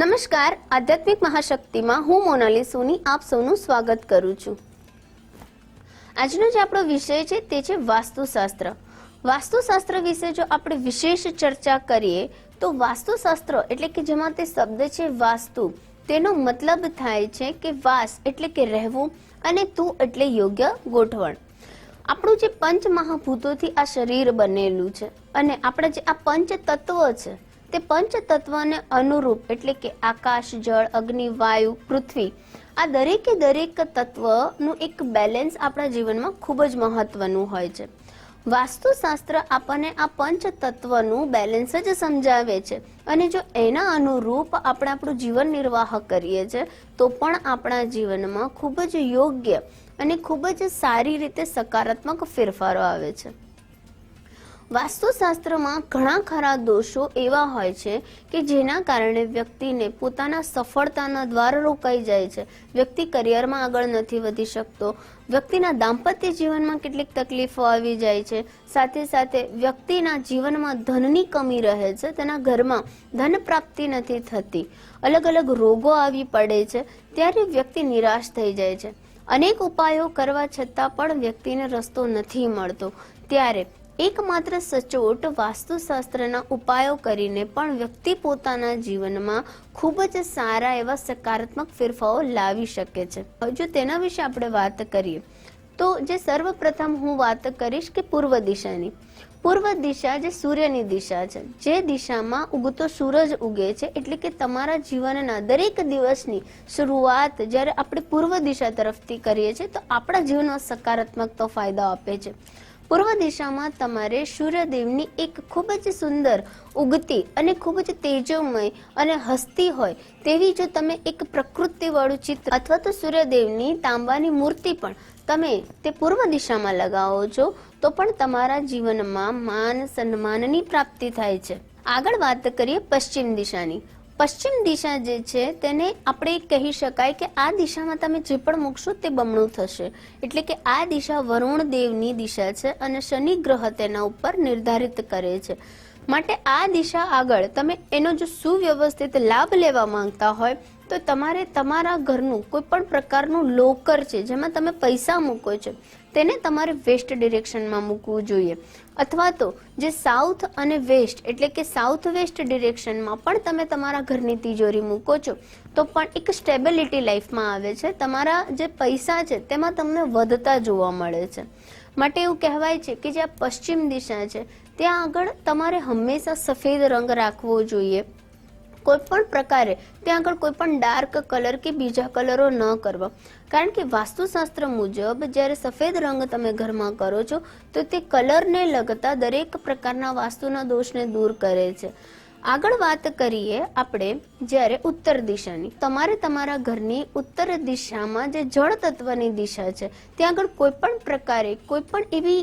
નમસ્કાર, આધ્યાત્મિક મહાશક્તિમાં હું મોનાલી સોની આપ સૌનું સ્વાગત કરું છું. આજનો જે આપણો વિષય છે તે છે વાસ્તુશાસ્ત્ર. વાસ્તુશાસ્ત્ર વિશે જો આપણે વિશેષ ચર્ચા કરીએ, તો વાસ્તુશાસ્ત્ર એટલે કે જેમાં તે શબ્દ છે વાસ્તુ, તેનો મતલબ થાય છે કે વાસ એટલે કે રહેવું અને તું એટલે યોગ્ય ગોઠવણ. આપણું જે પંચ મહાભૂતોથી આ શરીર બનેલું છે અને આપણા જે આ પંચ તત્વ છે તે પંચ તત્વને અનુરૂપ એટલે કે આકાશ, જળ, અગ્નિ, વાયુ, પૃથ્વી, આ દરેકે દરેક તત્વનું એક બેલેન્સ આપણા જીવનમાં ખૂબ જ મહત્વનું હોય છે. વાસ્તુશાસ્ત્ર આપણને આ પંચ તત્વનું બેલેન્સ જ સમજાવે છે અને જો એના અનુરૂપ આપણે આપણું જીવન નિર્વાહ કરીએ છીએ, તો પણ આપણા જીવનમાં ખૂબ જ યોગ્ય અને ખૂબ જ સારી રીતે સકારાત્મક ફેરફારો આવે છે. વાસ્તુશાસ્ત્રમાં ઘણા ખરા દોષો એવા હોય છે કે જેના કારણે વ્યક્તિને પોતાના સફળતાના દ્વાર રોકાઈ જાય છે. વ્યક્તિ કરિયરમાં આગળ નથી વધી શકતો. વ્યક્તિના દાંપત્ય જીવનમાં કેટલીક તકલીફો આવી જાય છે. સાથે સાથે વ્યક્તિના જીવનમાં ધનની કમી રહે છે. તેના ઘરમાં ધન પ્રાપ્તિ નથી થતી. અલગ અલગ રોગો આવી પડે છે. ત્યારે વ્યક્તિ નિરાશ થઈ જાય છે. અનેક ઉપાયો કરવા છતાં પણ વ્યક્તિને રસ્તો નથી મળતો. ત્યારે એકમાત્ર સચોટ વાસ્તુશાસ્ત્રના ઉપાયો કરીને પણ વ્યક્તિ પોતાના જીવનમાં ખૂબ જ સારા એવા સકારાત્મક ફેરફારો લાવી શકે છે. જો તેના વિશે આપણે વાત કરીએ, તો જે સર્વપ્રથમ હું વાત કરીશ કે પૂર્વ દિશાની. પૂર્વ દિશા જે સૂર્યની દિશા છે, જે દિશામાં ઉગતો સૂરજ ઉગે છે, એટલે કે તમારા જીવનના દરેક દિવસની શરૂઆત જ્યારે આપણે પૂર્વ દિશા તરફથી કરીએ છીએ, તો આપણા જીવનમાં સકારાત્મક તો ફાયદો આપે છે. પૂર્વ દિશામાં તમારે સૂર્યદેવની એક ખૂબ જ સુંદર ઉગતી અને ખૂબ જ તેજોમય અને હસ્તી હોય તેવી જો તમે એક પ્રકૃતિવાળું ચિત્ર અથવા તો સૂર્યદેવની તાંબાની મૂર્તિ પણ તમે તે પૂર્વ દિશામાં લગાવો છો, તો પણ તમારા જીવનમાં માન સન્માનની પ્રાપ્તિ થાય છે. આગળ વાત કરીએ પશ્ચિમ દિશાની. પશ્ચિમ દિશા જે છે તેને આપણે કહી શકાય કે આ દિશામાં તમે જે પણ મૂકશો તે બમણું થશે. એટલે કે આ દિશા વરુણ દેવની દિશા છે અને શનિ ગ્રહ તેના ઉપર નિર્ધારિત કરે છે. માટે આ દિશા આગળ તમે એનો જો સુવ્યવસ્થિત લાભ લેવા માંગતા હોય તો તમારે તમારા ઘરનું કોઈ પણ પ્રકારનું લોકર છે, જેમાં તમે પૈસા મૂકો છો, તેને તમારે વેસ્ટ ડિરેક્શનમાં મૂકવું જોઈએ. અથવા તો જે સાઉથ અને વેસ્ટ, એટલે કે સાઉથ વેસ્ટ ડિરેક્શનમાં પણ તમે તમારા ઘરની તિજોરી મૂકો છો, તો પણ એક સ્ટેબિલિટી લાઈફમાં આવે છે. તમારા જે પૈસા છે, તેમાં તમને વધતા જોવા મળે છે. માટે એવું કહેવાય છે કે જે આ પશ્ચિમ દિશા છે, ત્યાં આગળ તમારે હંમેશા સફેદ રંગ રાખવો જોઈએ. કોઈ પણ પ્રકારે ત્યાં આગળ કોઈ પણ ડાર્ક કલર કે બીજા કલરો ન કરવા. કારણ કે વાસ્તુશાસ્ત્ર મુજબ જ્યારે સફેદ રંગ તમે ઘરમાં કરો છો, તો તે કલરને લગતા દરેક પ્રકારના વાસ્તુના દોષને દૂર કરે છે. આગળ વાત કરીએ આપણે જ્યારે ઉત્તર દિશાની. તમારે તમારા ઘરની ઉત્તર દિશામાં જે જળ તત્વની દિશા છે, ત્યાં આગળ કોઈ પણ પ્રકારે, કોઈ પણ એવી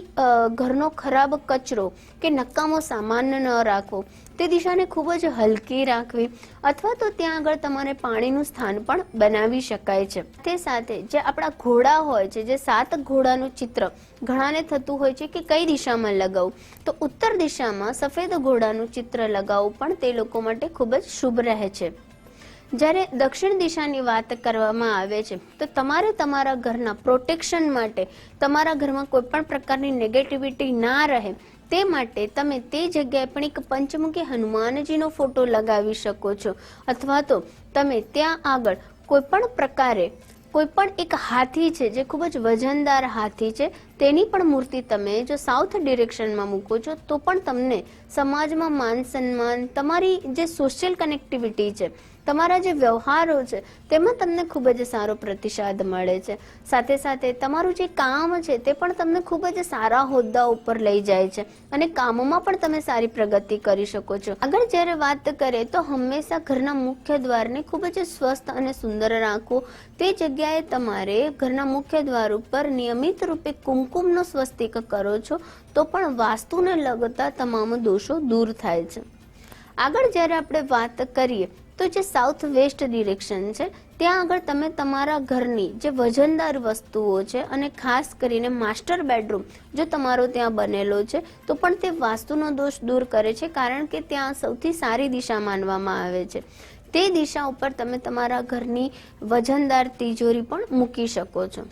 ઘરનો ખરાબ કચરો કે નકામો સામાન ન રાખવો તે દિશાને ખૂબ જ હલકી રાખવી અથવા તો ત્યાં આગળ તમારે પાણીનું સ્થાન પણ બનાવી શકાય છે. તે સાથે જે આપણા ઘોડા હોય છે, જે સાત ઘોડાનું ચિત્ર ઘણાને થતું હોય છે કે કઈ દિશામાં લગાવવું તો ઉત્તર દિશામાં સફેદ ઘોડાનું ચિત્ર લગાવવું પણ તે લોકો માટે ખૂબ જ શુભ રહે છે. જ્યારે દક્ષિણ દિશાની વાત કરવામાં આવે છે, તો તમારે તમારા ઘરના પ્રોટેક્શન માટે, તમારા ઘરમાં કોઈ પણ પ્રકારની નેગેટિવિટી ના રહે, તે માટે તમે તે જગ્યાએ પણ એક પંચમુખી હનુમાનજીનો ફોટો લગાવી શકો છો. અથવા તો તમે ત્યાં આગળ કોઈ પણ પ્રકારે, કોઈ પણ એક હાથી છે, જે ખૂબ જ વજનદાર હાથી છે તેની પણ મૂર્તિ તમે જો સાઉથ ડિરેક્શનમાં મૂકો છો, તો પણ તમને સમાજમાં માન સન્માન, તમારી જે સોશિયલ કનેક્ટિવિટી છે, તમારા જે વ્યવહારો છે, તેમાં તમને ખૂબ જ સારો પ્રતિસાદ મળે છે. સાથે સાથે તમારું જે કામ છે, તે પણ તમને ખૂબ જ સારા હોદ્દા ઉપર લઈ જાય છે અને કામમાં પણ તમે સારી પ્રગતિ કરી શકો છો. આગળ જ્યારે વાત કરીએ, તો હંમેશા ઘરના મુખ્ય દ્વારને ખૂબ જ સ્વસ્થ અને સુંદર રાખવું, તે જગ્યાએ તમારે ઘરના મુખ્ય દ્વાર ઉપર નિયમિત રૂપે કુમકુમનો સ્વસ્તિક કરો છો, તો પણ વાસ્તુને લગતા તમામ દોષો દૂર થાય છે. આગળ જ્યારે આપણે વાત કરીએ, તો જે સાઉથ વેસ્ટ ડિરેક્શન છે, ત્યાં આગળ તમે તમારા ઘરની જે વજનદાર વસ્તુઓ છે અને ખાસ કરીને માસ્ટર બેડરૂમ જો તમારો ત્યાં બનેલો છે, તો પણ તે વાસ્તુનો દોષ દૂર કરે છે, કારણ કે ત્યાં સૌથી સારી દિશા માનવામાં આવે છે. તે દિશા ઉપર તમે તમારા ઘરની વજનદાર તિજોરી પણ મૂકી શકો છો.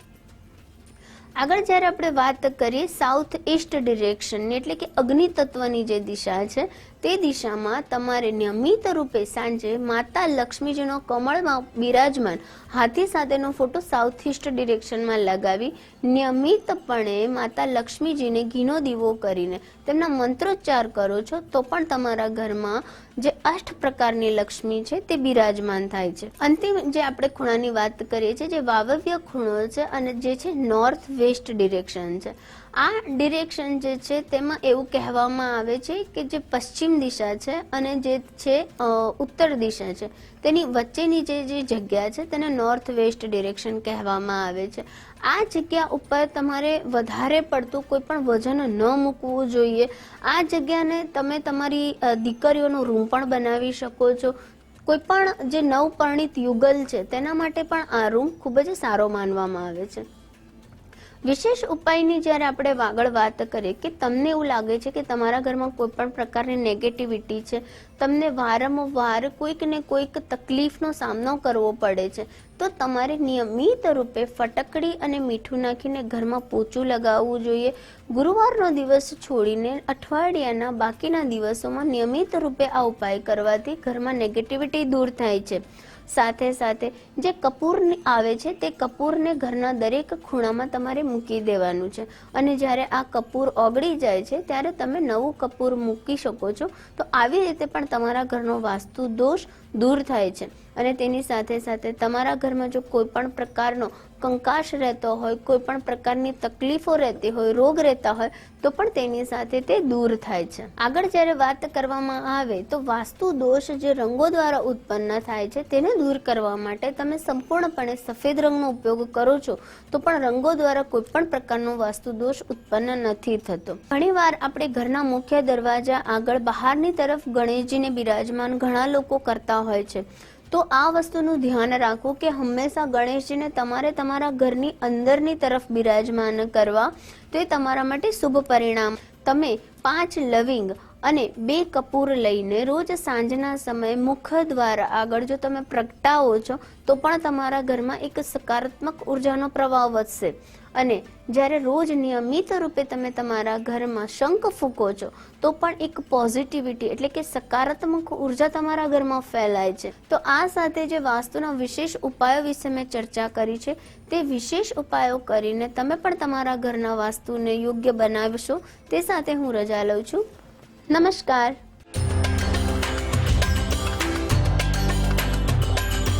આગળ જ્યારે આપણે વાત કરીએ સાઉથ ઈસ્ટ ડિરેક્શનની એટલે કે અગ્નિ તત્વની જે દિશા છે તે દિશામાં તમારે નિયમિત રૂપે સાંજે માતા લક્ષ્મીજીનો કમળમાં બિરાજમાન હાથી સાથેનો ફોટો સાઉથ ઇસ્ટ ડિરેક્શનમાં લગાવી નિયમિતપણે માતા લક્ષ્મીજીને ઘીનો દીવો કરીને તેમના મંત્રોચ્ચાર કરો છો, તો પણ તમારા ઘરમાં જે અષ્ટ પ્રકારની લક્ષ્મી છે તે બિરાજમાન થાય છે. અંતિમ જે આપણે ખૂણાની વાત કરીએ છીએ, જે વાવવ્ય ખૂણો છે અને જે છે નોર્થ વેસ્ટ ડિરેક્શન છે. આ ડિરેક્શન જે છે તેમાં એવું કહેવામાં આવે છે કે જે પશ્ચિમ દિશા છે અને જે છે ઉત્તર દિશા છે. તેની વચ્ચેની જે જે જગ્યા છે તેને નોર્થ વેસ્ટ ડિરેક્શન કહેવામાં આવે છે. આ જગ્યા ઉપર તમારે વધારે પડતું કોઈ પણ વજન ન મૂકવું જોઈએ. આ જગ્યાને તમે તમારી દીકરીઓનું રૂમ પણ બનાવી શકો છો. કોઈ પણ જે નવપરણિત યુગલ છે તેના માટે પણ આ રૂમ ખૂબ જ સારો માનવામાં આવે છે. વિશેષ ઉપાયની જ્યારે આપણે આગળ વાત કરીએ કે તમને એવું લાગે છે કે તમારા ઘરમાં કોઈ પણ પ્રકારની નેગેટિવિટી છે તમને વારંવાર કોઈક ને કોઈક તકલીફનો સામનો કરવો પડે છે. તો તમારે નિયમિત રૂપે ફટકડી અને મીઠું નાખીને ઘરમાં પોચું લગાવવું જોઈએ. ગુરુવારનો દિવસ છોડીને અઠવાડિયાના બાકીના દિવસોમાં નિયમિત રૂપે આ ઉપાય કરવાથી ઘરમાં નેગેટિવિટી દૂર થાય છે. સાથે સાથે જે કપૂર આવે છે તે કપૂરને ઘરના દરેક ખૂણામાં તમારે મૂકી દેવાનું છે. અને જ્યારે આ કપૂર ઓગળી જાય છે, ત્યારે તમે નવું કપૂર મૂકી શકો છો. તો આવી રીતે પણ તમારા ઘરનો વાસ્તુ દોષ દૂર થાય છે. અને તેની સાથે સાથે તમારા ઘરમાં જો કોઈ પણ પ્રકારનો કંકાશ રહેતો હોય, કોઈ પણ પ્રકારની તકલીફો રહેતી હોય, રોગ રહેતા હોય, તો પણ તેની સાથે તે દૂર થાય છે. આગળ જ્યારે વાત કરવામાં આવે, તો વાસ્તુ દોષ જે રંગો દ્વારા ઉત્પન્ન થાય છે, તેને દૂર કરવા માટે તમે સંપૂર્ણપણે સફેદ રંગનો ઉપયોગ કરો છો, તો પણ રંગો દ્વારા કોઈ પણ પ્રકારનો વાસ્તુ દોષ ઉત્પન્ન નથી થતો. ઘણીવાર આપણે ઘરના મુખ્ય દરવાજા આગળ બહારની તરફ ગણેશજીને બિરાજમાન ઘણા લોકો કરતા હોય છે. તો આ વસ્તુનું ધ્યાન રાખો કે હંમેશા ગણેશજીને તમારે તમારા ઘરની અંદરની તરફ બિરાજમાન કરવા તો એ તમારા માટે શુભ પરિણામ. તમે પાંચ લવિંગ અને બે કપૂર લઈને રોજ સાંજના સમયે મુખ દ્વારા આગળ જો તમે પ્રગટાવો છો, તો પણ તમારા ઘરમાં એક સકારાત્મક ઉર્જાનો પ્રવાહ વધશે. અને જ્યારે રોજ નિયમિત રૂપે તમે તમારા ઘરમાં શંખ ફૂંકો છો, તો પણ એક પોઝિટિવિટી એટલે કે સકારાત્મક ઊર્જા તમારા ઘરમાં ફેલાય છે. તો આ સાથે જે વાસ્તુના વિશેષ ઉપાયો વિશે મેં ચર્ચા કરી છે, તે વિશેષ ઉપાયો કરીને તમે પણ તમારા ઘરના વાસ્તુને યોગ્ય બનાવશો. તે સાથે હું રજા લઉં છું. નમસ્કાર.